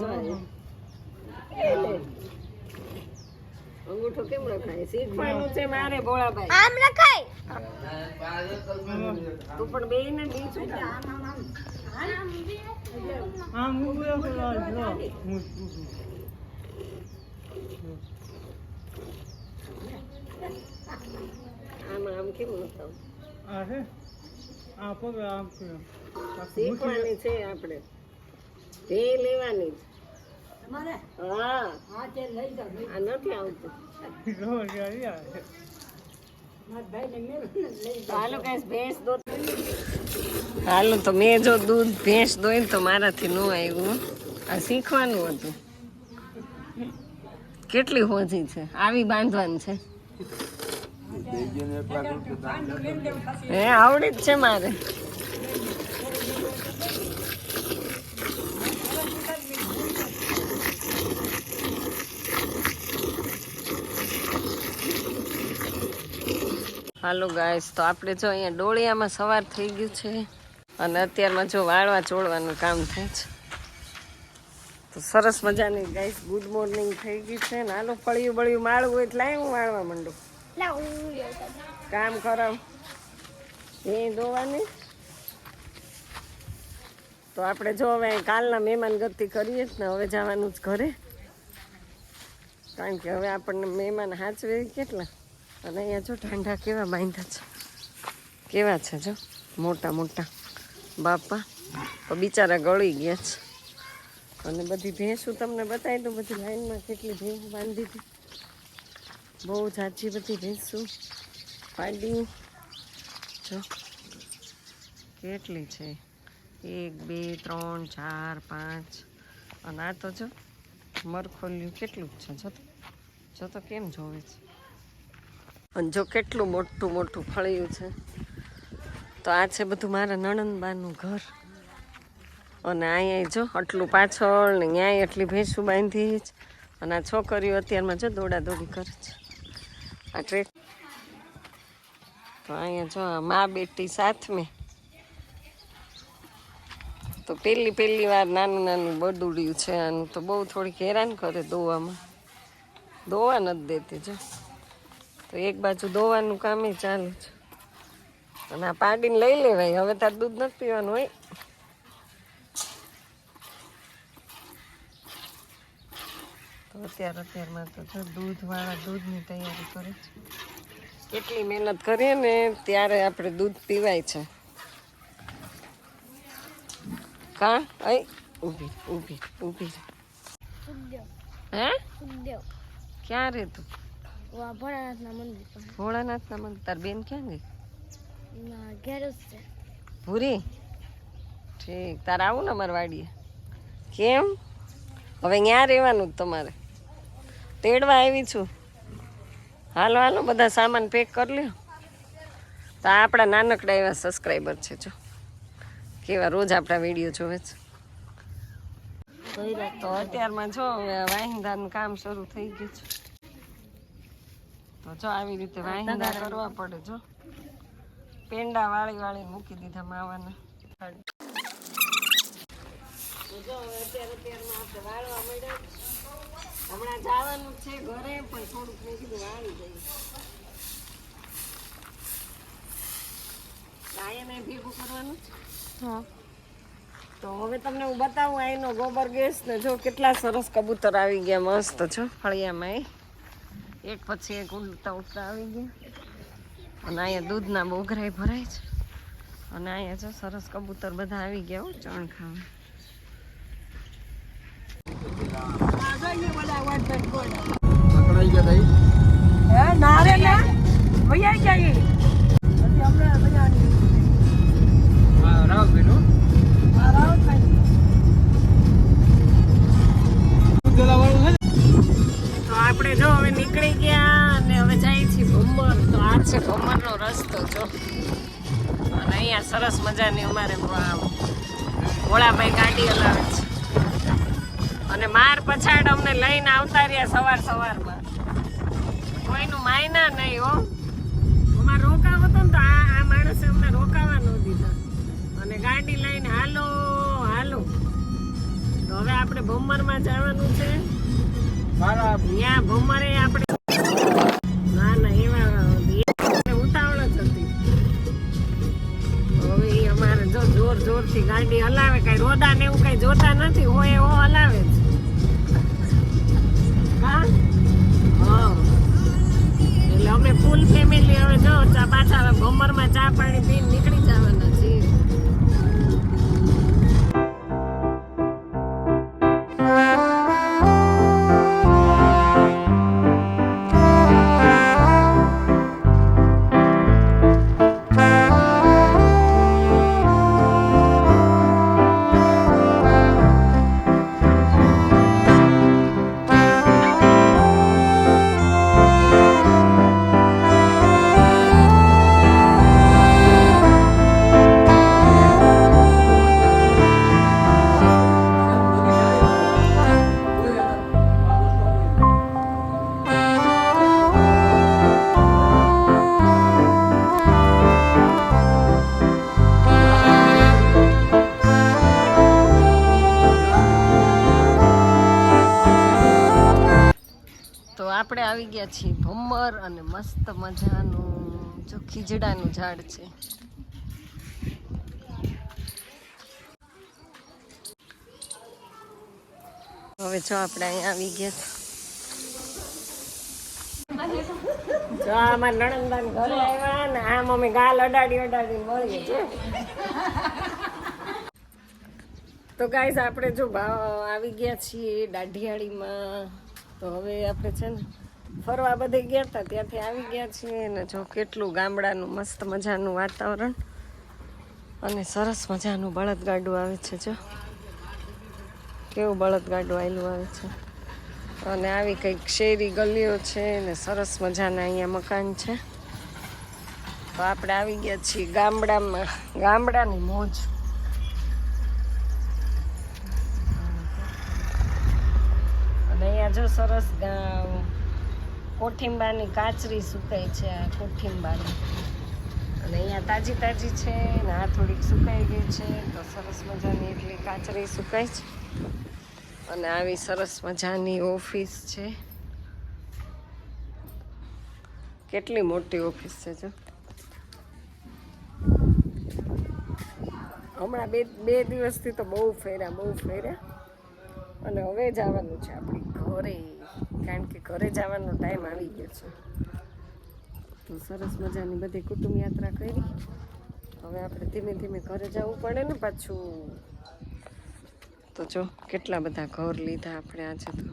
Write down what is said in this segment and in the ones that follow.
જો એ. એ અંગૂઠો કેમ રખાય? શીખવાનું છે મારે ભોળાભાઈ. આમ લખાય તું પણ બે ને બીજું કે આમ આમ કેમ નખાવું? આ છે આ પગ આમ શીખવાની છે આપણે. તે લેવાની. જ. હા. આ નથી આવતું. હાલો તો મેં જો દૂધ ભેંસ દોઈ તો મારાથી ન આવ્યું. આ શીખવાનું હતું. કેટલી હોજી છે? આવી બાંધવાની છે. હે આવડે જ છે મારે. હાલો ગાઈસ તો આપણે જો અહીંયા ડોળિયામાં સવાર થઈ ગયું છે અને અત્યારમાં જો વાળવા ચોળવાનું કામ થાય છે. તો સરસ મજાની ગાઈસ ગુડ મોર્નિંગ થઈ ગઈ છે ને હાલો ફળિયું બળિયું માળવું એટલે હું વાળવા માંડું. કામ કરો. એ ધોવાની. તો આપણે જો હવે કાલના મહેમાન ગતિ કરીએ જ ને હવે જવાનું જ ઘરે. કારણ કે હવે આપણને મહેમાન હાચવે કેટલા? અને અહીંયા જો ઠંડા કેવા બાંધ્યા છે. કેવા છે જો? મોટા મોટા. બાપા, તો બિચારા ગળી ગયા છે. અને બધી ભેંસું તમને બતાવી દઉં, બધી લાઈનમાં કેટલી ભેંસ બાંધી હતી. બહુ જાજી બધી ભેંસું પાડી જો, કેટલી છે? એક, બે, ત્રણ, ચાર, પાંચ. અને આ તો જો, મરખોલ્યું કેટલું છે? જો તો જો તો કેમ જોવે છે? અને જો કેટલું મોટું મોટું ફળિયું છે. તો આ છે બધું મારા નણંદબાનું ઘર. અને અહીંયા જો આટલું પાછળ ને ન્યાય એટલી ભેંસું બાંધી જ અને આ છોકરીઓ અત્યારમાં જો દોડા દોડી કરે છે. આ ટ્રેક. તો અહીંયા જો મા બેટી સાથ મેં તો પહેલી પહેલી વાર નાનું નાનું બદુડ્યું છે. આનું તો બહુ થોડીક હેરાન કરે દોવામાં. દોવા નથી દેતી જો. તો એક બાજુ દોવાનું કામ ચાલે છે. અને આ પાડીને લઈ લેવાય. હવે તાર દૂધ નથી પીવાનું હોય તો અત્યારે અત્યારમાં તો જો દૂધવાળા દૂધની તૈયારી કરે છે. કેટલી મહેનત કરીએ ને ત્યારે આપણે દૂધ પીવાય છે. કા? અહીં ઊભી ઊભી ઊભી હે? ક્યાં રે તું? ભોળાનાથના મંદિર પાસે ભોળાનાથના મંદિર. તાર બેન ક્યાં ગઈ? ઘેર જ છે. ભૂરી? ઠીક તારે આવું ને અમારે વાડીએ. કેમ? હવે ત્યાં રહેવાનું તમારે? તેડવા આવી છું. હાલો હાલો બધા સામાન પેક કરી લ્યો. તો આપણા નાનકડા એવા સબસ્ક્રાઈબર છે જો. કેવા રોજ આપણા વીડિયો જોવે છે. તો અત્યારમાં જો હવે વાહિંદાનું કામ શરૂ થઈ ગયું છે. તો જો આવી રીતે વાહિંદા કરવા પડે જો. પેંડા વાળી વાળી મૂકી દીધા માવાના. તો જો હવે અત્યારે અત્યારમાં આપણે વાળવા મળ્યા હમણાં જવાનું છે ઘરે પણ થોડુંક મેં કીધું વાળી દઈએ. આયને ભેગું કરવાનું હા. તો હવે તમને હું બતાવું અહીંનો ગોબર ગેસ ને જો કેટલા સરસ કબૂતર આવી ગયા મસ્ત છો ફળિયામાં એ. એક પછી એક ઉડતા ઉડતા આવી ગયા. અને અહીંયા દૂધના બોઘરાય ભરાય છે. અને અહીંયા જો સરસ કબૂતર બધા આવી ગયા હો ચણ ખાવા. તો આપણે જો હવે નીકળી ગયા અને હવે જાય છીએ ભમર. તો આ છે ભમરનો રસ્તો, જો. અને અહીંયા સરસ મજાની અમારે ભોળાભાઈ ગાડી હલાવે છે. અને માર પછાડ અમને લઈને આવતા રહ્યા સવાર સવારમાં. કોઈનું માયના નહીં, હો. અમારે રોકાવો હતો ને તો આ આ માણસે અમને રોકાવા ન દીધા. અને ગાડી લઈને હાલો હાલો. તો હવે આપણે ભમરમાં હવે અમારે જો જોર જોરથી ગાડી હલાવે, કઈ રોદા ને એવું કઈ જોતા નથી, હોય એવો હલાવે છે એટલે અમે ફૂલ ફેમિલી હવે જો, ચા પાછા ભમરમાં ચા પાણી પીને નીકળી આપણે આવી ગયા છીએ ભમર અને મસ્ત મજાનું જો ખીજડાનું ઝાડ છે. હવે જો આપણે અહીંયા આવી ગયા જો આમાં નણંદાન ઘરે આવ્યા ને આમ અમે ગાલ અડાડી અડાડી મળીએ છે તો ગાઈઝ આપણે જો આવી ગયા છીએ દાઢિયાળીમાં. તો હવે આપણે છે ને ફરવા બધે ગયા હતા ત્યાંથી આવી ગયા છીએ ને જો કેટલું ગામડાનું મસ્ત મજાનું વાતાવરણ અને સરસ મજાનું બળદગાડું આવે છે, જો. કેવું બળદગાડું આવેલું આવે છે. અને આવી કંઈક શેરી ગલીઓ છે ને સરસ મજાના અહીંયા મકાન છે. તો આપણે આવી ગયા છીએ ગામડામાં, ગામડાની મોજ. જો સરસ કોઠિંબાની કાચરી સુકાય છે આ કોઠિંબાની. અને અહીંયા તાજી તાજી છે ને આ થોડીક સુકાઈ ગઈ છે, તો સરસ મજાની એટલી કાચરી સુકાય છે. અને આવી સરસ મજાની ઓફિસ છે. કેટલી મોટી ઓફિસ છે જો. હમણાં બે બે દિવસથી તો બહુ ફેર્યા બહુ ફેર્યા. અને હવે જવાનું છે આપણે ઘરે. કારણ કે ઘરે જવાનો ટાઈમ આવી ગયો છે. તો સરસ મજાની બધી કુટુંબ યાત્રા કરી. હવે આપણે ધીમે ધીમે ઘરે જવું પડે ને પાછું. તો જો, કેટલા બધા ઘર લીધા આપણે આજે તો.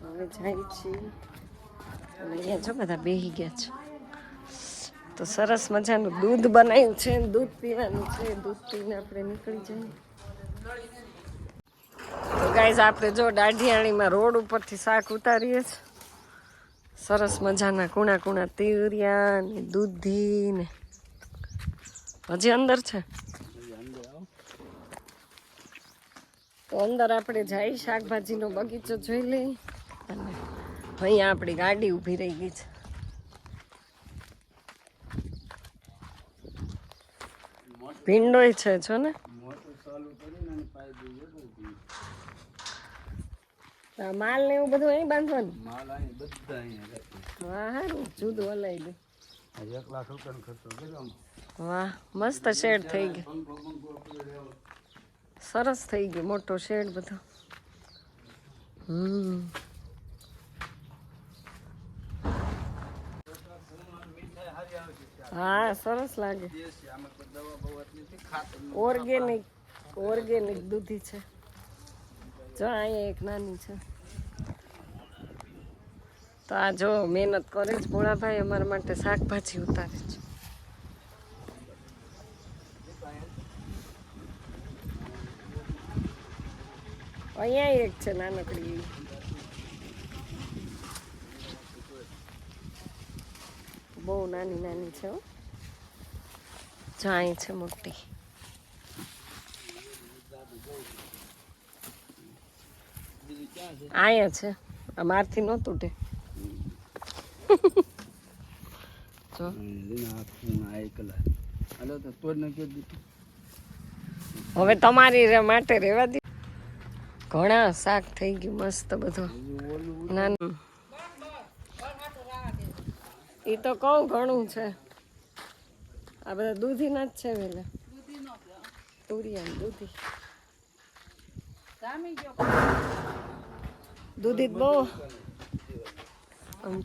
હવે જાય છીએ અને અહીંયા જો બધા બેહી ગયા છે. તો સરસ મજાનું દૂધ બનાવ્યું છે, દૂધ પીવાનું છે, દૂધ પીને આપણે નીકળી જઈએ. તો ગાઈઝ આપણે જો દાઢિયાણીમાં રોડ ઉપરથી શાક ઉતારીએ છીએ સરસ મજાના કુણા કુણા તીરિયા ને દૂધી ને. હજી અંદર છે? તો અંદર આપણે જઈ શાકભાજીનો બગીચો જોઈ લઈ અને અહીંયા આપણી ગાડી ઊભી રહી ગઈ છે. ભીંડોય છે છો ને? માલ ને એવું બધું અહીં બાંધવાનું? માલ અહીં બધા અહીંયા વાહ હારું જુદું હલાઈ દે એક લાખ રૂપિયાનો ખર્ચો કર્યો વાહ મસ્ત શેડ થઈ ગયો. સરસ થઈ ગયો મોટો શેડ બધો. હમ. હા સરસ લાગે. ઓર્ગેનિક ઓર્ગેનિક દૂધી છે. જો અહીંયા એક નાની છે. તો આ જો મહેનત કરે છે ભોળાભાઈ, અમારા માટે શાકભાજી ઉતારે છે. અહીંયા એક છે નાનકડી. બહુ નાની નાની છે જો અહીં છે મોટી. અહીંયા છે. આ મારથી ન તૂટે. હવે તમારી રે માટે રેવા દે. ઘણા શાક થઈ ગયું મસ્ત બધું. નાનું. એ તો કહું ઘણું છે. આ બધા દૂધીના જ છે વેલા. તુરિયા દૂધી. દૂધી તો બહુ. આમ